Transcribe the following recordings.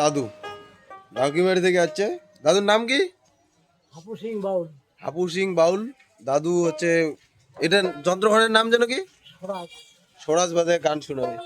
দাদু। বাড়ি থেকে আসছে দাদুর নাম কি? হাপু সিং বাউল। হাপু সিং বাউল। দাদু হচ্ছে এটা যন্ত্রঘরের নাম যেন কি? স্বরাজ। সরাজ বাদে গান শোনাবে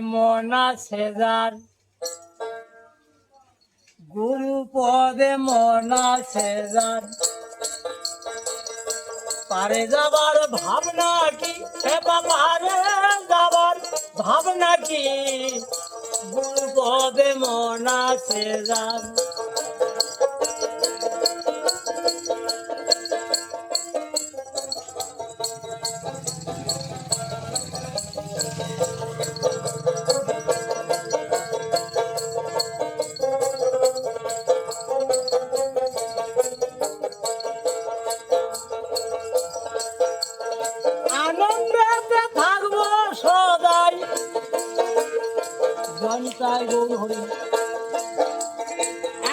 মনা যার। গুরু পদে মনা যার। পারে যাবার ভাবনা কি?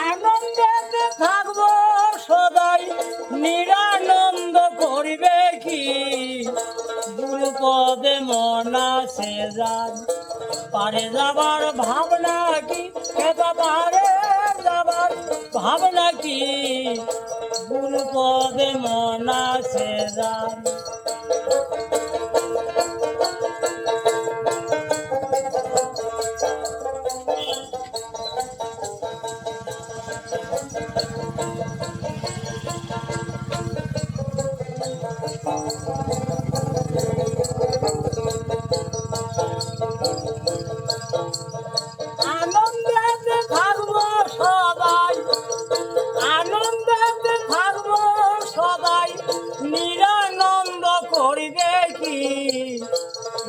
আনন্দেতে থাকব সদাই নিরানন্দ করিবে কি? গুরু মনা সে যান পারে যাবার ভাবনা কি? পারে যাবার ভাবনা কি? গুরু পদে মনা সে যান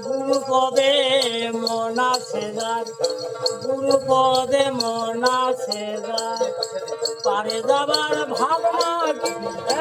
গুরু পদে মনা সেজার গুরু পদে মনা সেজার পারে যাবার ভাবনা কি? এ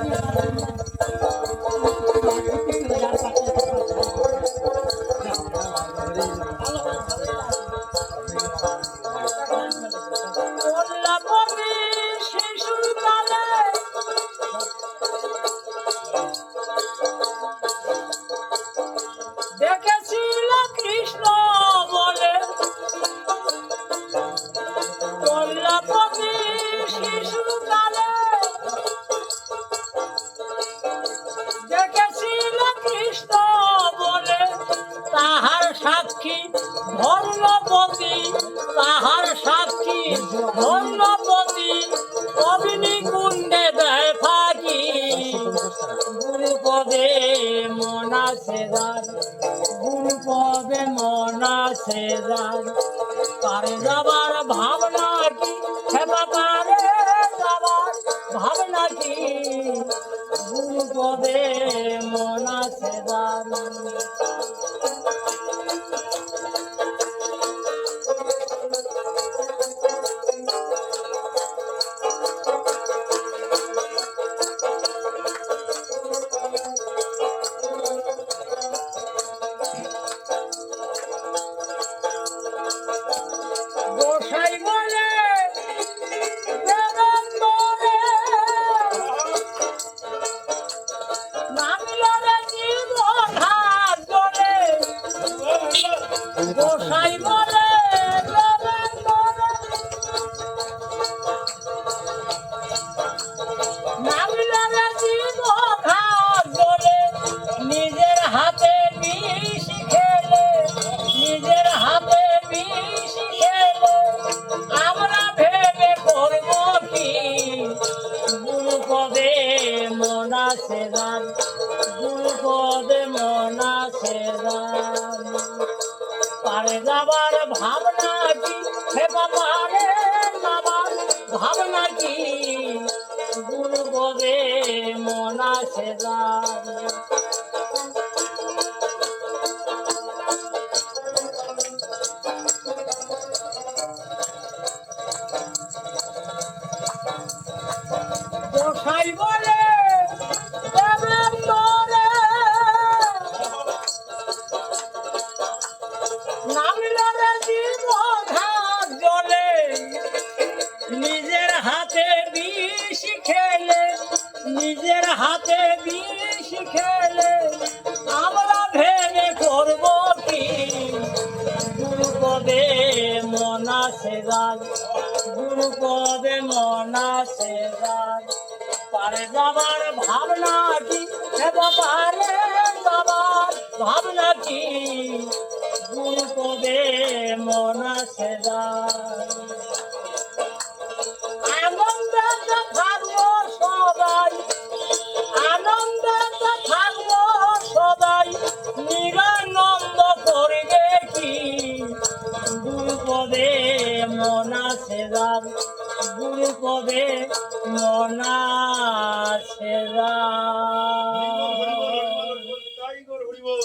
তাহার সাক্ষী ধর্মপতি, তাহার সাক্ষী ধর্মপতি অগ্নি কুণ্ডে দেয় ফাঁকি গুরু পদে মনা সেদার গুরু পদে মনা সেদার পারে যাবার ভাবনা কি পারে যাবার ভাবনা কি? গুরু পদে মনা সেদার পদে মনা গুরু পদে মনা সেদান পারে যাবার ভাবনা কি? হে বাবারে যাবার ভাবনা কি? গুরু মনা সে খেলে আমরা ভেবে করব কি? গুরুপদে মনা সেগাল গুরুপদে মনা সেগাল পারে যাবার ভাবনা কি? পারে যাবার ভাবনা কি? গুরুপদে মনা সেগাল পদে মনা সেদার গুরু পদে মনা সেদার